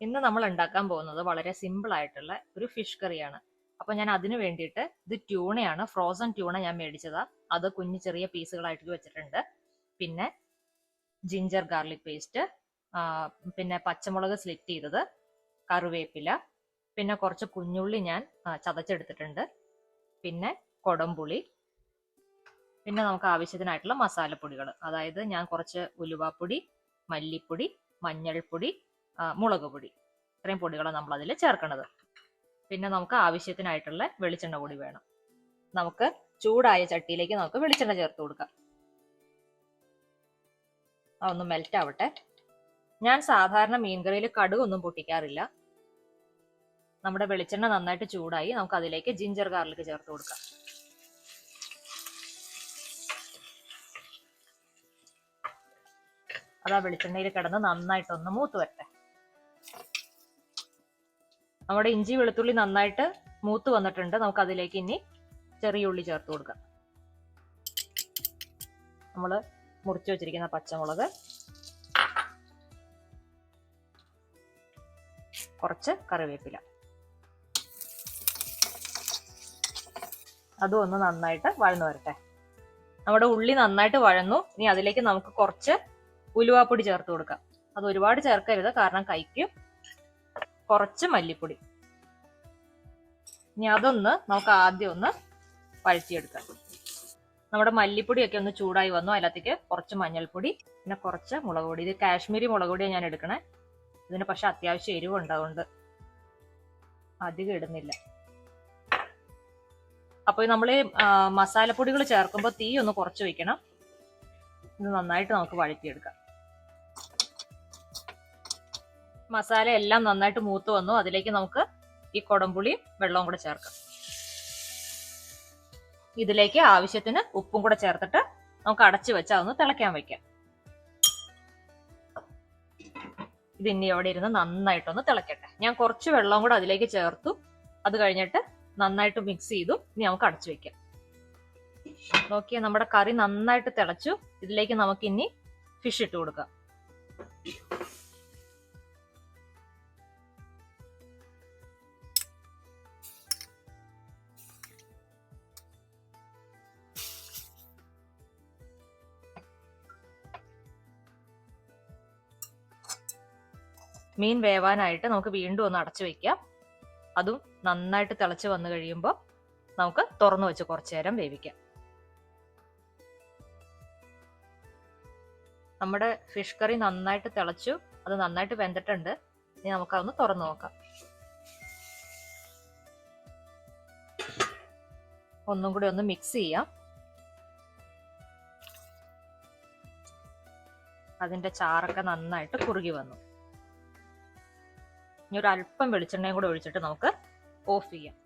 ഇന്ന് നമ്മൾ ഉണ്ടാക്കാൻ പോകുന്നത് വളരെ സിമ്പിൾ ആയിട്ടുള്ള ഒരു ഫിഷ് കറിയാണ് അപ്പൊ ഞാൻ അതിന് വേണ്ടിയിട്ട് ഇത് ട്യൂണയാണ് ഫ്രോസൺ ട്യൂണ ഞാൻ മേടിച്ചതാ. അത് കുഞ്ഞു ചെറിയ പീസുകളായിട്ട് വെച്ചിട്ടുണ്ട്. പിന്നെ ജിഞ്ചർ ഗാർലിക് പേസ്റ്റ് പിന്നെ പച്ചമുളക് സ്ലിറ്റ് ചെയ്തത് കറിവേപ്പില പിന്നെ കുറച്ച് കുഞ്ഞുള്ളി ഞാൻ ചതച്ചെടുത്തിട്ടുണ്ട്. പിന്നെ കൊടംപുളി പിന്നെ നമുക്ക് ആവശ്യത്തിനായിട്ടുള്ള മസാലപ്പൊടികൾ. അതായത് ഞാൻ കുറച്ച് ഉലുവാപ്പൊടി മല്ലിപ്പൊടി മഞ്ഞൾപ്പൊടി മുളക് പൊടി. ഇത്രയും പൊടികളാണ് നമ്മൾ അതിൽ ചേർക്കുന്നത് പിന്നെ നമുക്ക് ആവശ്യത്തിനായിട്ടുള്ള വെളിച്ചെണ്ണ കൂടി വേണം. നമുക്ക് ചൂടായ ചട്ടിയിലേക്ക് നമുക്ക് വെളിച്ചെണ്ണ ചേർത്ത് കൊടുക്കാം. അതൊന്ന് മെൽറ്റ് ആവട്ടെ. ഞാൻ സാധാരണ മീൻകറിയിൽ കടുകൊന്നും പൊട്ടിക്കാറില്ല. നമ്മുടെ വെളിച്ചെണ്ണ നന്നായിട്ട് ചൂടായി നമുക്ക് അതിലേക്ക് ജിഞ്ചർ ഗാർലിക് ചേർത്ത് കൊടുക്കാം. അത് വെളിച്ചെണ്ണയിൽ കിടന്ന് നന്നായിട്ടൊന്ന് മൂത്ത് വരട്ടെ. നമ്മുടെ ഇഞ്ചി വെളുത്തുള്ളി നന്നായിട്ട് മൂത്ത് വന്നിട്ടുണ്ട്. നമുക്ക് അതിലേക്ക് ഇനി ചെറിയ ഉള്ളി ചേർത്ത് കൊടുക്കാം. നമ്മൾ മുറിച്ച് വെച്ചിരിക്കുന്ന പച്ചമുളക് കുറച്ച് കറിവേപ്പില. അതും ഒന്ന് നന്നായിട്ട് വഴന്നു വരട്ടെ. നമ്മുടെ ഉള്ളി നന്നായിട്ട് വഴന്നു. ഇനി അതിലേക്ക് നമുക്ക് കുറച്ച് ഉലുവാപ്പൊടി ചേർത്ത് കൊടുക്കാം. അത് ഒരുപാട് ചേർക്കരുത് കാരണം കൈക്ക് കുറച്ച് മല്ലിപ്പൊടി. ഇനി അതൊന്ന് നമുക്ക് ആദ്യം ഒന്ന് വഴറ്റിയെടുക്കാം. നമ്മുടെ മല്ലിപ്പൊടിയൊക്കെ ഒന്ന് ചൂടായി വന്നു. അതിനകത്തേക്ക് കുറച്ച് മഞ്ഞൾപ്പൊടി പിന്നെ കുറച്ച് മുളക് പൊടി. ഇത് കാശ്മീരി മുളക് പൊടിയാണ് ഞാൻ എടുക്കണേ. ഇതിന് പക്ഷെ അത്യാവശ്യം എരിവുണ്ട് അതുകൊണ്ട് അധികം ഇടുന്നില്ല. അപ്പോൾ നമ്മൾ മസാലപ്പൊടികൾ ചേർക്കുമ്പോൾ തീ ഒന്ന് കുറച്ച് വെക്കണം. ഇത് നന്നായിട്ട് നമുക്ക് വഴറ്റിയെടുക്കാം. മസാല എല്ലാം നന്നായിട്ട് മൂത്ത് വന്നു. അതിലേക്ക് നമുക്ക് ഈ കൊടംപുളിയും വെള്ളവും കൂടെ ചേർക്കാം. ഇതിലേക്ക് ആവശ്യത്തിന് ഉപ്പും കൂടെ ചേർത്തിട്ട് നമുക്ക് അടച്ചു വെച്ച് അതൊന്ന് തിളയ്ക്കാൻ വെക്കാം. ഇത് ഇനി അവിടെ ഇരുന്ന് നന്നായിട്ടൊന്ന് തിളയ്ക്കട്ടെ ഞാൻ കുറച്ച് വെള്ളം കൂടെ അതിലേക്ക് ചേർത്തു. അത് കഴിഞ്ഞിട്ട് നന്നായിട്ട് മിക്സ് ചെയ്തു. ഇനി നമുക്ക് അടച്ചു വെക്കാം. നോക്കിയാൽ നമ്മുടെ കറി നന്നായിട്ട് തിളച്ചു. ഇതിലേക്ക് നമുക്ക് ഇനി ഫിഷ് ഇട്ട് കൊടുക്കാം. മീൻ വേവാനായിട്ട് നമുക്ക് വീണ്ടും ഒന്ന് അടച്ചു വെക്കാം. അതും നന്നായിട്ട് തിളച്ച് വന്നു കഴിയുമ്പോൾ നമുക്ക് തുറന്നു വെച്ച് കുറച്ചു നേരം വേവിക്കാം. നമ്മുടെ ഫിഷ് കറി നന്നായിട്ട് തിളച്ചു അത് നന്നായിട്ട് വെന്തിട്ടുണ്ട്. ഇനി നമുക്കതൊന്ന് തുറന്നു നോക്കാം. ഒന്നും കൂടി ഒന്ന് മിക്സ് ചെയ്യാം. അതിന്റെ ചാറൊക്കെ നന്നായിട്ട് കുറുകി വന്നു. ഇനി ഒരു അല്പം വെളിച്ചെണ്ണയും കൂടെ ഒഴിച്ചിട്ട് നമുക്ക് ഓഫ് ചെയ്യാം.